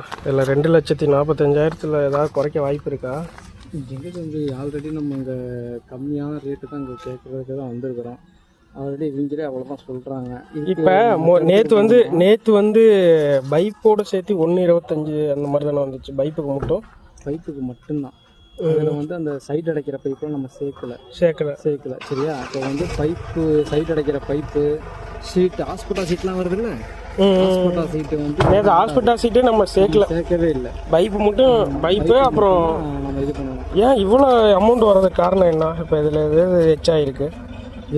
இதில் ரெண்டு லட்சத்தி நாற்பத்தஞ்சாயிரத்தில் ஏதாவது குறைக்க வாய்ப்பு இருக்கா? எங்கே தம்பி ஆல்ரெடி நம்ம இங்கே கம்மியான ரேட்டு தான் இங்கே கேட்குறதுக்கு தான் வந்திருக்கிறோம். ஆல்ரெடி இவங்களே அவ்வளோதான் சொல்கிறாங்க இப்போ நேற்று வந்து நேற்று வந்து பைப்போட சேர்த்து ஒன்று இருபத்தஞ்சு அந்த மாதிரி தானே வந்துச்சு. பைப்புக்கு மட்டும்? பைப்புக்கு மட்டும்தான். அதில் வந்து அந்த சைடு அடைக்கிற பைப்பெலாம் நம்ம சேர்க்கல. சேர்க்கல. சேர்க்கல சரியா? இப்போ வந்து பைப்பு சைடு அடைக்கிற பைப்பு ஷீட் ஹாஸ்பிட்டல் சீட்லாம் வருதுல்ல ஹாஸ்பிட்டல் சீட்டு வந்து நேற்று ஹாஸ்பிட்டல் சீட்டு நம்ம சேர்க்கல. சேர்க்கவே இல்லை. பைப்பு மட்டும் பைப்பு அப்புறம் நம்ம இது ஏன் இவ்வளோ அமௌண்ட் வர்றதுக்கு காரணம் என்ன? இப்போ இதில் எது எச்சாயிருக்கு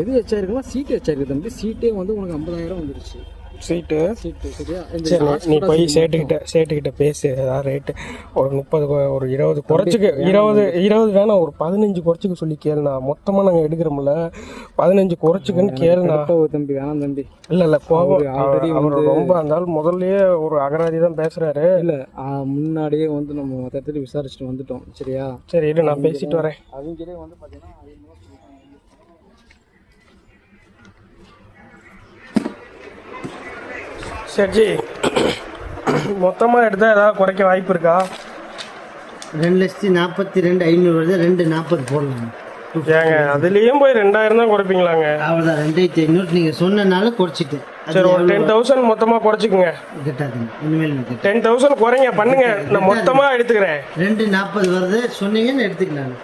எது எச்சாயிருக்குன்னா சீட்டு எச்சாயிருக்கு தம்பி. சீட்டே வந்து உனக்கு ஐம்பதாயிரம் வந்துருச்சு. சீட்டு. சீட்டு சரியா? இந்த சரி நீ போய் சேட்டுக்கிட்ட சேட்டுக்கிட்ட பேசு ஏதாவது ரேட்டு ஒரு முப்பது ஒரு இருபது குறைச்சிக்க இருபது இருபது வேணாம் ஒரு பதினஞ்சு குறைச்சிக்க சொல்லி கேளுண்ணா மொத்தமாக நாங்கள் எடுக்கிறோம்ல. பதினஞ்சு குறைச்சிக்கன்னு கேளுண்ணா தம்பி வேணாம் தம்பி. இல்லை இல்லை கோபம். அவரு ரொம்ப இருந்தாலும் முதல்லயே ஒரு அகராதி தான் பேசுறாரு. இல்ல முன்னாடியே வந்து நம்ம மொத்தத்தில் விசாரிச்சுட்டு வந்துட்டோம் சரியா? சரி இரு நான் பேசிட்டு வரேன். அவங்களே வந்து பார்த்தீங்கன்னா சரி. மொத்தமாக எடுத்தால் ஏதாவது குறைக்க வாய்ப்பு இருக்கா? ரெண்டு லட்சத்தி நாற்பத்தி ரெண்டு ஐநூறு வருது ரெண்டு நாற்பது போடலாம். ஏங்க அதுலேயும் போய் ரெண்டாயிரம் தான் குறைப்பீங்களாங்க? அவ்வளோதான் ரெண்டாயிரத்தி ஐநூறு நீங்கள் சொன்னனால குறைச்சிட்டு சரி ஒரு டென் தௌசண்ட் மொத்தமாக குறைச்சிக்கோங்க. கட்டாதுங்க இனிமேல் டென் தௌசண்ட் குறைங்க பண்ணுங்க. நான் மொத்தமாக எடுத்துக்கிறேன். ரெண்டு நாற்பது வருது சொன்னீங்கன்னு எடுத்துக்கலாம்.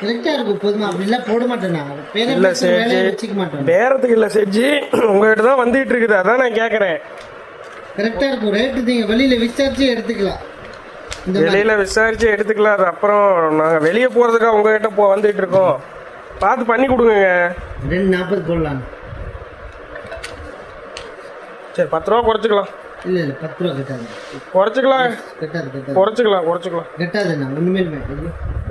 கரெக்டாக இருக்கும் போதுமா? அப்படிலாம் போட மாட்டேன் இல்ல. வச்சுக்க பேரத்துக்கு இல்லை செஞ்சு உங்ககிட்ட தான் வந்துகிட்டு இருக்குது அதான் நான் கேட்குறேன் கரெக்டாக இருக்கும். ரேட்டு நீங்கள் வெளியில் விசாரிச்சு எடுத்துக்கலாம். வெளியில விசாரிச்சு எடுத்துக்கலாம். அது அப்புறம் நாங்கள் வெளியே போகிறதுக்காக உங்ககிட்ட போ வந்துட்டு இருக்கோம். பார்த்து பண்ணி கொடுங்க ரெண்டு நாற்பது போடலாம். சரி பத்து ரூபா குறைச்சிக்கலாம். இல்லை இல்லை பத்து ரூபா கட்டாது. குறைச்சிக்கலாம். கட்டாது கட்டாது குறைச்சிக்கலாம் குறைச்சிக்கலாம். கட்டாதுண்ணா ஒன்றுமேல்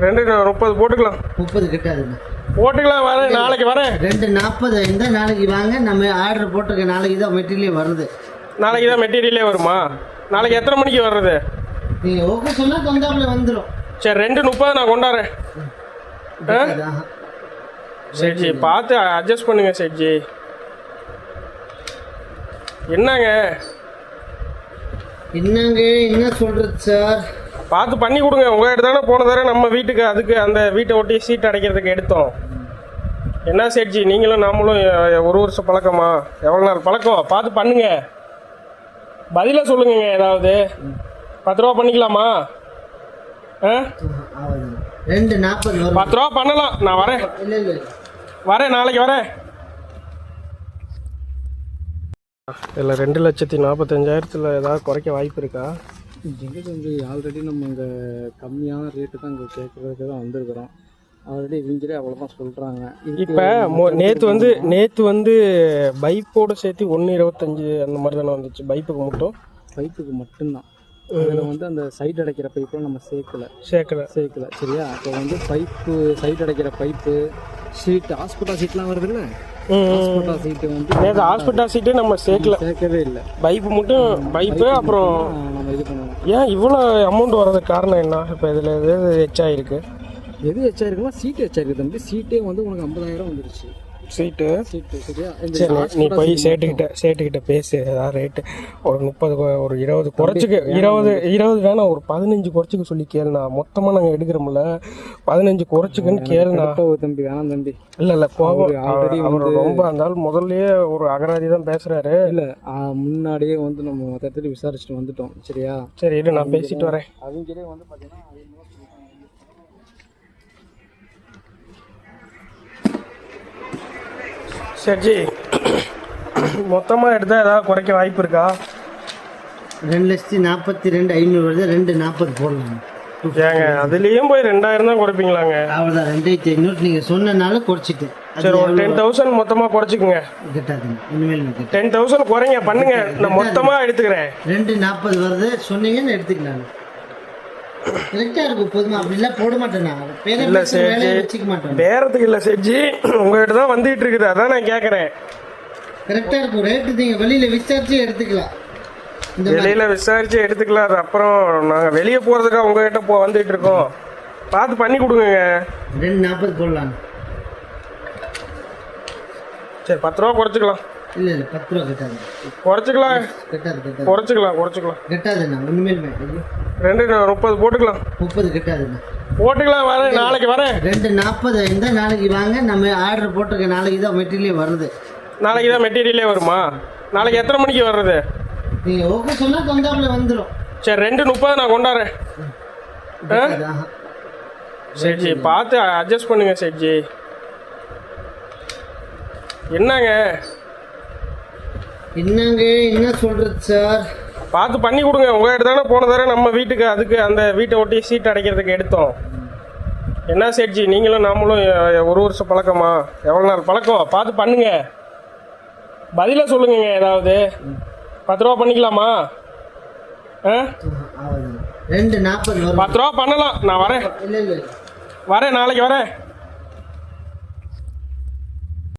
ரெண்டு முப்பது போட்டுக்கலாம். முப்பது கட்டாதுண்ணா. போட்டுக்கலாம் வரேன் நாளைக்கு வரேன். ரெண்டு நாற்பது இருந்தால் நாளைக்கு வாங்க நம்ம ஆர்டர் போட்டிருக்க நாளைக்கு தான் மெட்டீரியல் வருது. நாளைக்கு தான் மெட்டீரியலே வருமா? நாளைக்கு எத்தனை மணிக்கு வர்றது? நீங்கள் ஓகே சொன்னால் தொந்தாப்பில் வந்துடும் சரி ரெண்டு முப்பது நான் கொண்டாடுறேன். சரி ஜி பார்த்து அட்ஜஸ்ட் பண்ணுங்க செட்ஜி என்னங்க? என்னங்க என்ன சொல்கிறது சார்? பார்த்து பண்ணி கொடுங்க. உங்கள்கிட்ட தானே போன தடவை நம்ம வீட்டுக்கு அதுக்கு அந்த வீட்டை ஒட்டி சீட் அடைக்கிறதுக்கு எடுத்தோம். என்ன செட்ஜி? நீங்களும் நாமளும் ஒரு வருஷம் பழக்கமா? எவ்வளோ நாள் பழக்கம்? பார்த்து பண்ணுங்க. பதில சொல்லுங்க ஏதாவது. பத்து ரூபா பண்ணிக்கலாமா? ஆ? ரெண்டு நாற்பது பத்து ரூபா பண்ணலாம். நான் வரேன். வரேன் நாளைக்கு வரேன். இதில் ரெண்டு லட்சத்தி நாற்பத்தஞ்சாயிரத்தில் ஏதாவது குறைக்க வாய்ப்பு இருக்கா? எங்கே தம்பி ஆல்ரெடி நம்ம இங்கே கம்மியான ரேட்டு தான் இங்கே கேட்குறதுக்கு தான் வந்திருக்கிறோம். ஆல்ரெடி இவங்களே அவ்வளோதான் சொல்கிறாங்க இப்போ நேற்று வந்து நேற்று வந்து பைப்போட சேர்த்து ஒன்று இருபத்தஞ்சு அந்த மாதிரி தானே வந்துச்சு. பைப்புக்கு மட்டும்? பைப்புக்கு மட்டும்தான். அதில் வந்து அந்த சைடு அடைக்கிற பைப்பெலாம் நம்ம சேர்க்கல. சேர்க்கல. சேர்க்கல சரியா? இப்போ வந்து பைப்பு சைடு அடைக்கிற பைப்பு ஷீட் ஹாஸ்பிட்டல் சீட்லாம் வருதுல்ல ஹாஸ்பிட்டல் சீட்டு வந்து ஹாஸ்பிட்டல் சீட்டு நம்ம சேர்க்கல. சேர்க்கவே இல்லை. பைப்பு மட்டும் பைப்பு அப்புறம் நம்ம இது பண்ணணும். ஏன் இவ்வளோ அமௌண்ட் வர்றதுக்கு காரணம் என்ன? இப்போ இதில் எது எச்சாயிருக்கு எது எச்சாயிருக்குன்னா சீட்டு எச்சாயிருக்கு தம்பி. சீட்டே வந்து உனக்கு ஐம்பதாயிரம் வந்துருச்சு. சீட்டு. நீ- போய் சேட்டுக்கிட்ட சேட்டுக்கிட்ட பேசு ஏதாவது ரேட்டு ஒரு முப்பது ஒரு இருபது குறைச்சிக்க இருபது இருபது வேணாம் ஒரு பதினஞ்சு குறைச்சிக்க சொல்லி கேளுண்ணா. மொத்தமாக நாங்கள் எடுக்கிறோம்ல. பதினஞ்சு குறைச்சிக்கன்னு கேளுண்ணா. தம்பி வேணாம் தம்பி. இல்லை இல்லை கோபம். அவரு ரொம்ப இருந்தாலும் முதல்லயே ஒரு அகராதி தான் பேசுறாரு. இல்லை முன்னாடியே வந்து நம்ம மொத்தத்தில் விசாரிச்சுட்டு வந்துட்டோம் சரியா? சரி இரு நான் பேசிட்டு வரேன். அவங்களே வந்து பார்த்தீங்கன்னா சரி. மொத்தமாக எடுத்தால் ஏதாவது குறைக்க வாய்ப்பு இருக்கா? ரெண்டு லட்சத்தி நாற்பத்தி ரெண்டு ஐநூறு வருது ரெண்டு நாற்பது போடலாம். ஏங்க அதுலேயும் போய் ரெண்டாயிரம் தான் குறைப்பீங்களாங்க? அவ்வளோதான் ரெண்டாயிரத்தி ஐநூறு நீங்கள் சொன்னனால குறைச்சிட்டு அது சரி ஒரு டென் தௌசண்ட் மொத்தமாக குறைச்சிக்கோங்க. கட்டாதுங்க இனிமேல் டென் தௌசண்ட் குறைங்க பண்ணுங்க. நான் மொத்தமாக எடுத்துக்கிறேன். ரெண்டு நாற்பது வருது சொன்னீங்கன்னு எடுத்துக்கலாம். கரெக்டாக இருக்கும் போதுமா? அப்படிலாம் போட மாட்டேன் நான். பேரை இல்ல. வச்சுக்க மாட்டேன். பேரத்துக்கு இல்லை செஞ்சு உங்ககிட்ட தான் வந்துகிட்டு இருக்குது அதான் நான் கேட்குறேன் கரெக்டாக இருக்கும் ரேட்டு நீங்கள் வெளியில் விசாரிச்சு எடுத்துக்கலாம். வெளியில விசாரிச்சு எடுத்துக்கலாம் அது அப்புறம் நாங்கள் வெளியே போகிறதுக்காக உங்ககிட்ட போ வந்துட்டு இருக்கோம். பார்த்து பண்ணி கொடுங்க ரெண்டு நாற்பது போடலாம். சரி பத்து ரூபா குறைச்சிக்கலாம். இல்லை இல்லை பத்து ரூபா கட்டாது. குறைச்சிக்கலாம். கட்டாது கட்டாது. குறைச்சிக்கலாம் குறைச்சிக்கலாம். கட்டாதுண்ணா ஐயோ ரெண்டு முப்பது போட்டுக்கலாம். முப்பது கட்டாதுண்ணா. போட்டுக்கலாம் வரேன் நாளைக்கு வரேன். ரெண்டு நாற்பது இருந்தால் நாளைக்கு வாங்க. நம்ம ஆர்டர் போட்டிருக்க நாளைக்கு தான் மெட்டீரியல் வருது. நாளைக்கு தான் மெட்டீரியலே வருமா? நாளைக்கு எத்தனை மணிக்கு வர்றது? நீங்கள் ஓகே சொன்னால் தொந்தாப்புல வந்துடும் சரி ரெண்டு முப்பது நான் கொண்டாடுறேன். சேட்ஜி பார்த்து அட்ஜஸ்ட் பண்ணுங்க சேட்ஜி என்னங்க? என்னங்க என்ன சொல்கிறது சார்? பார்த்து பண்ணி கொடுங்க. உங்கள் கிட்ட தானே போன தடவை நம்ம வீட்டுக்கு அதுக்கு அந்த வீட்டை ஒட்டி சீட் அடைக்கிறதுக்கு எடுத்தோம். என்ன சேட்ஜி நீங்களும் நாமளும் ஒரு வருஷம் பழக்கமா? எவ்வளோ நாள் பழக்கம்? பார்த்து பண்ணுங்க. பதிலாக சொல்லுங்கங்க ஏதாவது. பத்து ரூபா பண்ணிக்கலாமா? ஆ? ரெண்டு நாற்பது பத்து ரூபா பண்ணலாம். நான் வரேன். வரேன் நாளைக்கு வரேன்.